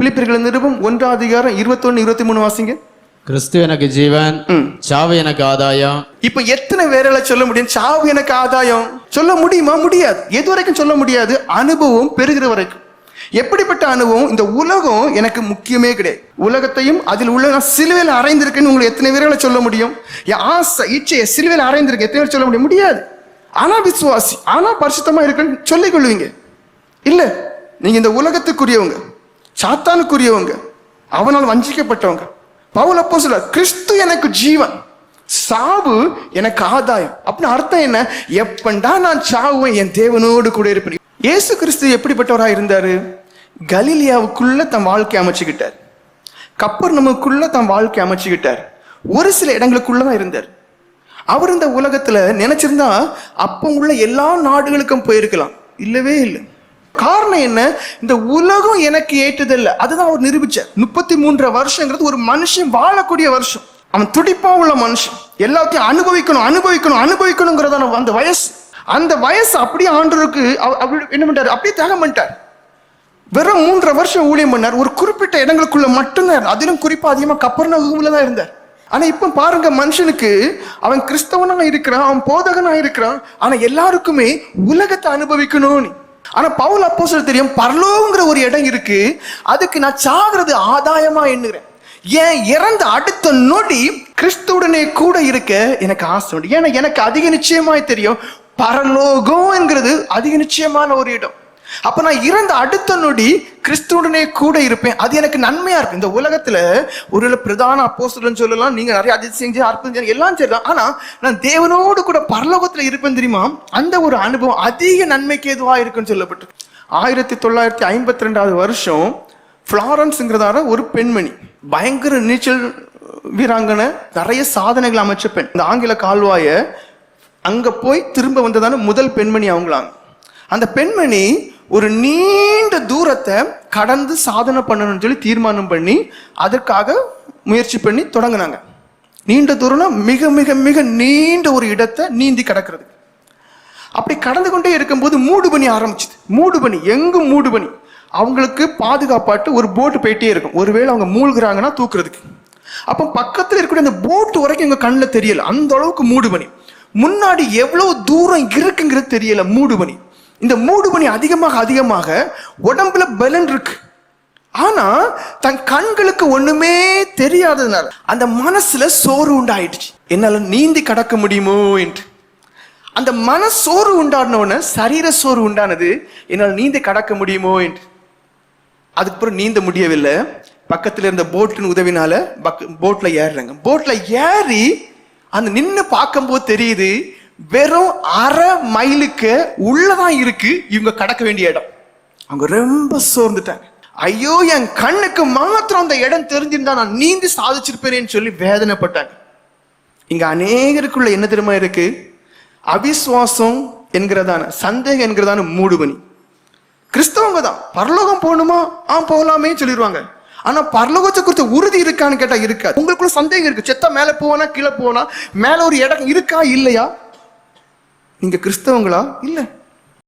பிலிப்பியர்கள் நிருபம் ஒன்றாம் அதிகாரம் இருபத்தொன்னு இருபத்தி மூணு வாசிங்க. கிறிஸ்து எனக்கு ஜீவன். சாவு எனக்கு ஆதாயம். இப்ப எத்தனை பேரால சொல்ல முடியும்? சாவு எனக்கு ஆதாயம். சொல்ல முடியுமா? முடியாது. எது வரைக்கும் சொல்ல முடியாது? அனுபவம் பெறுகிற வரைக்கும். எப்படிப்பட்ட அனுபவம்? இந்த உலகம் எனக்கு முக்கியமே கிடையாது. உலகத்தையும் அதில் உள்ள நான் சிலுவையில் அறைந்திருக்கேன்னு உங்களுக்கு எத்தனை பேரால சொல்ல முடியும்? ஆசை இச்சையை சிலுவையில் அறைந்திருக்கு எத்தனை பேர் சொல்ல முடியும்? முடியாது. ஆனா விசுவாசி ஆனா பரிசுத்தமா இருக்குன்னு சொல்லிக் கொள்வீங்க. இல்ல. நீங்க இந்த உலகத்துக்குரியவங்க. சாத்தானுக்குரியவங்க. அவனால் வஞ்சிக்கப்பட்டவங்க. பவுல் அப்போ சொல்ல கிறிஸ்து எனக்கு ஜீவன் சாவு எனக்கு ஆதாயம். அப்படின்னு அர்த்தம் என்ன? எப்பண்டா நான் சாவுவேன் என் தேவனோடு கூட இருப்பேன். இயேசு கிறிஸ்து எப்படிப்பட்டவராக இருந்தாரு? கலீலியாவுக்குள்ள தன் வாழ்க்கை அமைச்சுக்கிட்டார். கப்பர் நமக்குள்ள தன் வாழ்க்கை அமைச்சுக்கிட்டார். ஒரு சில இடங்களுக்குள்ள தான் இருந்தார். அவர் இந்த உலகத்துல நினைச்சிருந்தா அப்போ உள்ள எல்லா நாடுகளுக்கும் போயிருக்கலாம். இல்லவே இல்லை. காரணம் என்ன? இந்த உலகம் எனக்கு ஏற்றதில்லை. அதுதான் அவர் நிரூபிச்சார் முப்பத்தி மூன்று வருஷங்கிறது ஒரு மனுஷன் வாழக்கூடிய வருஷம். அவன் துடிப்பா உள்ள மனுஷன். எல்லாத்தையும் அனுபவிக்கணும் அனுபவிக்கணும் அனுபவிக்கணுங்கிறதான அந்த வயசு. அந்த வயசு அப்படியே ஆண்டவருக்கு அவர் என்ன பண்ணிட்டார்? அப்படியே தியாகம் பண்ணிட்டார். வெறும் மூன்றரை வருஷம் ஊழியம் பண்ணார். ஒரு குறிப்பிட்ட இடங்களுக்குள்ள மட்டும்தான் அதிலும் குறிப்பா அதிகமா கப்பர்நகூம்ல தான் இருந்தார். ஆனா இப்ப பாருங்க மனுஷனுக்கு அவன் கிறிஸ்தவனா இருக்கிறான் அவன் போதகனா இருக்கிறான். ஆனா எல்லாருக்குமே உலகத்தை அனுபவிக்கணும்னு. ஆனா பவுல் அப்போஸ்தலர் தெரியும் பரலோங்கிற ஒரு இடம் இருக்கு அதுக்கு நான் சாகிறது ஆதாயமா எண்ணுகிறேன். ஏன் இறந்த அடுத்த நொடி கிறிஸ்துடனே கூட இருக்க எனக்கு ஆசை உண்டு. ஏன்னா எனக்கு அதிக நிச்சயமாய் தெரியும் பரலோகம் என்கிறது அதிக நிச்சயமான ஒரு இடம். அப்ப நான் இறந்த அடுத்த நொடி கிறிஸ்துவுடனே கூட இருப்பேன். அது எனக்கு நன்மையா இருக்கும். இந்த உலகத்துல ஒரு பிரதான அப்போஸ்தலன் சொல்லலாம் நீங்க நிறைய அதிசயம் செஞ்சு அற்புதம் எல்லாம் செய்யலாம் ஆனா நான் தேவனோடு கூட பரலோகத்துல இருப்பேன் தெரியுமா? அந்த ஒரு அனுபவம் அதிக நன்மைக்கு எதுவா இருக்குன்னு சொல்லப்பட்டு. ஆயிரத்தி தொள்ளாயிரத்தி ஐம்பத்தி ரெண்டாவது வருஷம் பிளாரன்ஸ்ங்கிறதான ஒரு பெண்மணி பயங்கர நீச்சல் வீராங்கனை நிறைய சாதனைகள் அமைச்ச பெண். இந்த ஆங்கில கால்வாய அங்க போய் திரும்ப வந்ததான முதல் பெண்மணி அவங்களாங்க அந்த பெண்மணி ஒரு நீண்ட தூரத்தை கடந்து சாதனை பண்ணணும்னு சொல்லி தீர்மானம் பண்ணி அதற்காக முயற்சி பண்ணி தொடங்கினாங்க. நீண்ட தூரம்னா மிக மிக மிக நீண்ட ஒரு இடத்தை நீந்தி கடக்கிறது அப்படி கடந்து கொண்டே இருக்கும்போது மூடுபனி ஆரம்பிச்சுது. மூடுபனி எங்கும் மூடுபனி? அவங்களுக்கு பாதுகாப்பாட்டு ஒரு போட்டு போயிட்டே இருக்கும். ஒருவேளை அவங்க மூழ்கிறாங்கன்னா தூக்குறதுக்கு. அப்போ பக்கத்தில் இருக்கக்கூடிய அந்த போட்டு வரைக்கும் எங்கள் கண்ணில் தெரியல. அந்த அளவுக்கு மூடு பணி முன்னாடி எவ்வளோ தூரம் இருக்குங்கிறது தெரியல மூடுபனி. இந்த மூடு மூடுபனி அதிகமாக அதிகமாக உடம்புல பலன் இருக்கு. ஆனா தன் கண்களுக்கு ஒண்ணுமே தெரியாததுனால அந்த மனசுல சோறு உண்டாயிடுச்சு. என்னால நீந்தி கடக்க முடியுமோ என்று. அந்த மன சோறு உண்டானோன்னு சரீர சோறு உண்டானது என்னால் நீந்தி கடக்க முடியுமோ என்று. அதுக்கப்புறம் நீந்த முடியவில்லை. பக்கத்தில் இருந்த போட்டின் உதவினால போட்டில் ஏறுறாங்க. போட்டில் ஏறி அந்த நின்று பார்க்கும்போது தெரியுது வெறும் அரை மைலுக்கு உள்ளதான் இருக்கு. இவங்க கடக்க வேண்டிய இடம். அவங்க ரொம்ப சோர்ந்துட்டாங்க. ஐயோ என் கண்ணுக்கு மாத்திரம் அந்த இடம் தெரிஞ்சிருந்தா நான் நீந்தி சாதிச்சிருப்பேனேன்னு சொல்லி வேதனைப்பட்டாங்க. இங்க அநேகருக்குள்ள என்ன தெரியுமா இருக்கு? அவிஸ்வாசம் என்கிறதான சந்தேகம் என்கிறதான மூடுபனி. கிறிஸ்தவங்க தான். பரலோகம் போகணுமா? ஆ போகலாமே சொல்லிடுவாங்க ஆனா பரலோகத்தை குறித்த உறுதி இருக்கான்னு கேட்டா இருக்காது. உங்களுக்குள்ள சந்தேகம் இருக்கு. செத்த மேல போனா கீழே போனா மேல ஒரு இடம் இருக்கா இல்லையா? நீங்கள் கிறிஸ்தவங்களா? இல்லை.